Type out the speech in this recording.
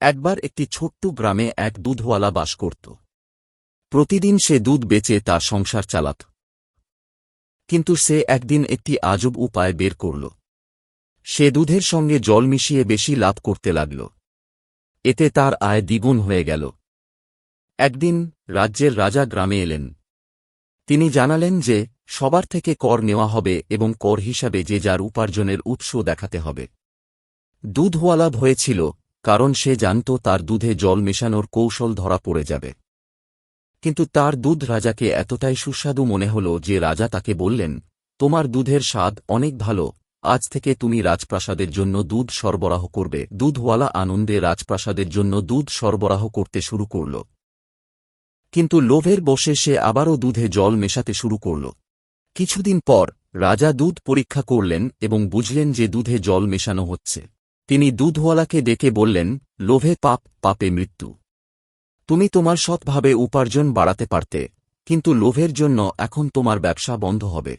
একবার একটি ছোট্ট গ্রামে এক দুধওয়ালা বাস করত। প্রতিদিন সে দুধ বেচে তার সংসার চালাত। কিন্তু সে একদিন একটি আজব উপায় বের করল। সে দুধের সঙ্গে জল মিশিয়ে বেশি লাভ করতে লাগল। এতে তার আয় দ্বিগুণ হয়ে গেল। একদিন রাজ্যের রাজা গ্রামে এলেন। তিনি জানালেন যে সবার থেকে কর নেওয়া হবে এবং কর হিসাবে যে যার উপার্জনের উৎস দেখাতে হবে। দুধওয়ালা ভয়ে ছিল কারণ সে জানত তার দুধে জল মেশানোর কৌশল ধরা পড়ে যাবে। কিন্তু তার দুধ রাজাকে এতটাই সুস্বাদু মনে হল যে রাজা তাকে বললেন, তোমার দুধের স্বাদ অনেক ভালো, আজ থেকে তুমি রাজপ্রাসাদের জন্য দুধ সরবরাহ করবে। দুধওয়ালা আনন্দে রাজপ্রাসাদের জন্য দুধ সরবরাহ করতে শুরু করল। কিন্তু লোভের বসে সে আবারও দুধে জল মেশাতে শুরু করল। কিছুদিন পর রাজা দুধ পরীক্ষা করলেন এবং বুঝলেন যে দুধে জল মেশানো হচ্ছে। তিনি দুধওয়ালাকে ডেকে বললেন, লোভে পাপ, পাপে মৃত্যু। তুমি তোমার সৎভাবে উপার্জন বাড়াতে পারতে, কিন্তু লোভের জন্য এখন তোমার ব্যবসা বন্ধ হবে।